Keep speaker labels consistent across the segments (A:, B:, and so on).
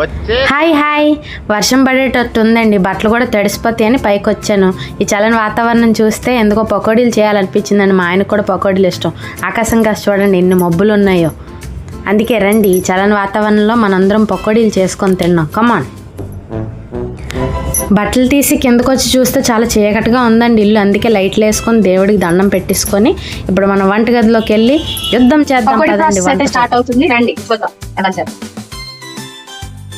A: వచ్చే
B: hi hi. వర్షం పడేటట్టు ఉందండి బట్టలు కూడా తడిసిపోతాయి అని పైకి వచ్చాను ఈ చల్లని వాతావరణం చూస్తే ఎందుకో పకోడీలు చేయాలనిపించిందండి మా ఆయనకు కూడా పకోడీలు ఇష్టం. ఆకాశం కాస్త చూడండి ఎన్ని మబ్బులు ఉన్నాయో అందుకే రండి ఈ చల్లని వాతావరణంలో మనందరం పకోడీలు చేసుకొని తిన్నాం. కమాన్ బట్టలు తీసి కిందకు వచ్చి చూస్తే చాలా చీకటిగా ఉందండి ఇల్లు. అందుకే లైట్లు వేసుకొని దేవుడికి దండం పెట్టేసుకొని ఇప్పుడు మనం వంటగదిలోకి వెళ్ళి యుద్ధం చేద్దాం
C: స్టార్ట్ అవుతుంది. రండి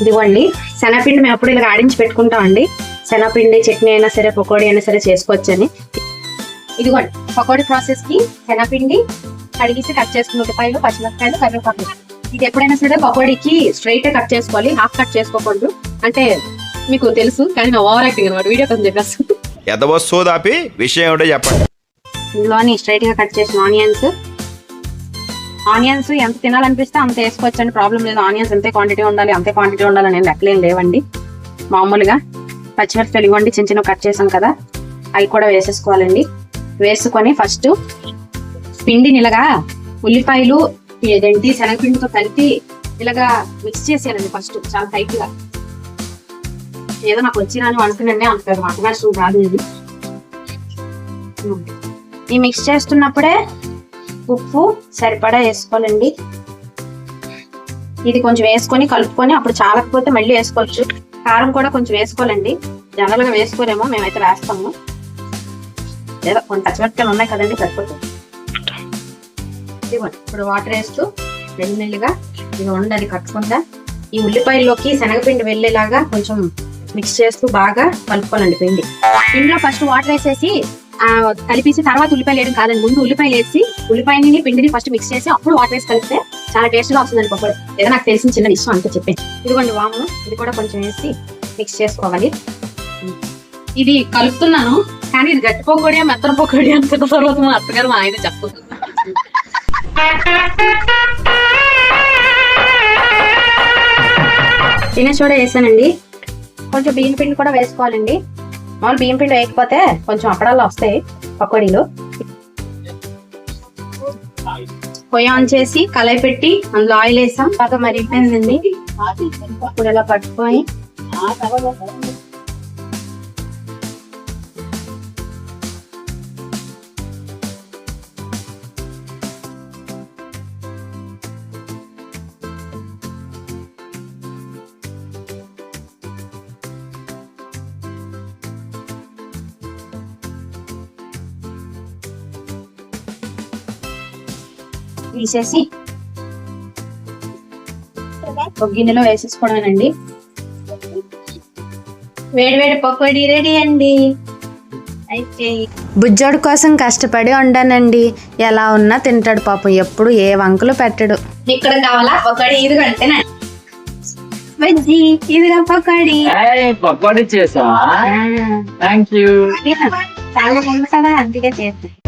C: ఇదిగోండి శనగపిండి మేము ఎప్పుడు ఇలా ఆడించి పెట్టుకుంటాం అండి శనగపిండి చట్నీ అయినా సరే పకోడీ అయినా సరే చేసుకోవచ్చని ఇదిగోండి పకోడీ ప్రాసెస్కి శనగపిండి కడిగేసి కట్ చేసుకున్న ఉల్లిపాయలు పచ్చిమిరపకాయలు కరివేపాకు. ఇది ఎప్పుడైనా సరే పకోడీకి స్ట్రైట్ కట్ చేసుకోవాలి హాఫ్ కట్ చేసుకోకూడదు. అంటే మీకు తెలుసు కానీ నా ఓవర్ యాక్టింగ్ అనమాట వీడియో కొంచెం చెప్పేస్తాను
A: ఎదవస్తో దాపి విషయం ఏమిటో చెప్పండి.
C: ఇందులోని స్ట్రైట్గా కట్ చేసిన ఆనియన్స్ ఆనియన్స్ ఎంత తినాలనిపిస్తే అంత వేసుకోవచ్చండి. ప్రాబ్లం లేదు. ఆనియన్స్ అంతే క్వాంటిటీ ఉండాలి అంతే క్వాంటిటీ ఉండాలి అని లెక్కలేం లేవండి. మామూలుగా పచ్చిమిరపకాయలు ఇవ్వండి. చిన్న చిన్న కట్ చేసాం కదా అవి కూడా వేసేసుకోవాలండి. వేసుకొని ఫస్ట్ పిండిని ఇలాగా ఉల్లిపాయలు ఏదేంటి శనగపిండితో కలిపి ఇలాగా మిక్స్ చేసేయాలండి ఫస్ట్ చాలా టైట్గా ఏదో నాకు వచ్చినాను వండుతుందండి అంత పెద్ద వంట కాదు ఇది. ఈ మిక్స్ చేస్తున్నప్పుడే ఉప్పు సరిపడా వేసుకోనండి ఇది కొంచెం వేసుకొని కలుపుకొని అప్పుడు చాలకపోతే మళ్ళీ వేసుకోవచ్చు. కారం కూడా కొంచెం వేసుకోవాలండి. జనరల్గా వేసుకోలేమో మేమైతే వేస్తాము. లేదా కొన్ని పచ్చిమిరపకాయలు ఉన్నాయి కదండి సరిపోతుంది ఇదిగోండి ఇప్పుడు వాటర్ వేస్తూ మెల్లిమెల్లిగా ఇది ఉండది కట్టుకుంటా. ఈ ఉల్లిపాయల్లోకి శనగపిండి వెళ్ళేలాగా కొంచెం మిక్స్ చేస్తూ బాగా కలుపుకోవాలండి పిండి. పిండిలో ఫస్ట్ వాటర్ వేసేసి కలిపేసి తర్వాత ఉల్లిపాయలు వేయడం కాదండి ముందు ఉల్లిపాయలు వేసి ఉల్లిపాయని పిండిని ఫస్ట్ మిక్స్ చేసి అప్పుడు వాటర్ వేసి కలిపితే చాలా టేస్ట్గా వస్తుందండి పకోడీ. ఏదో నాకు తెలిసిన చిన్న విషయం అంతే చెప్పేది ఇదిగోండి వాము ఇది కూడా కొంచెం వేసి మిక్స్ చేసుకోవాలి. ఇది కలుపుతున్నాను కానీ ఇది గట్టి పకోడీ మెత్తన పకోడీ అంత తర్వాత మా అత్తగారు మా ఆయన చెప్పదు చిన్న చూడ వేసానండి. కొంచెం బియ్యం పిండి కూడా వేసుకోవాలండి. మామూలు బియ్యం పిండి వేయకపోతే కొంచెం అప్పడాల్లో వస్తాయి పకోడీలు. పొయ్యి ఆన్ చేసి కలయి పెట్టి అందులో ఆయిల్ వేసాం. బాగా మరిగిపోయిందండి. ఇప్పుడు ఇలా పట్టుకొని. తీసేసి ఒక గిన్నెలో వేసేసుకోవడానండి. వేడి వేడి పకోడీ రెడీ అండి. అయితే
B: బుజ్జోడు కోసం కష్టపడి వండానండి. ఎలా ఉన్నా తింటాడు పాపం ఎప్పుడు ఏ వంకలు పెట్టడు.
C: ఇక్కడ కావాలా? పకోడీ ఇదిగో అంతేనా బజ్జీ ఇదిగా పకోడీ.
D: పకోడీ చేసా థ్యాంక్ యూ
C: చాలా కదా అందుకే చేస్తాను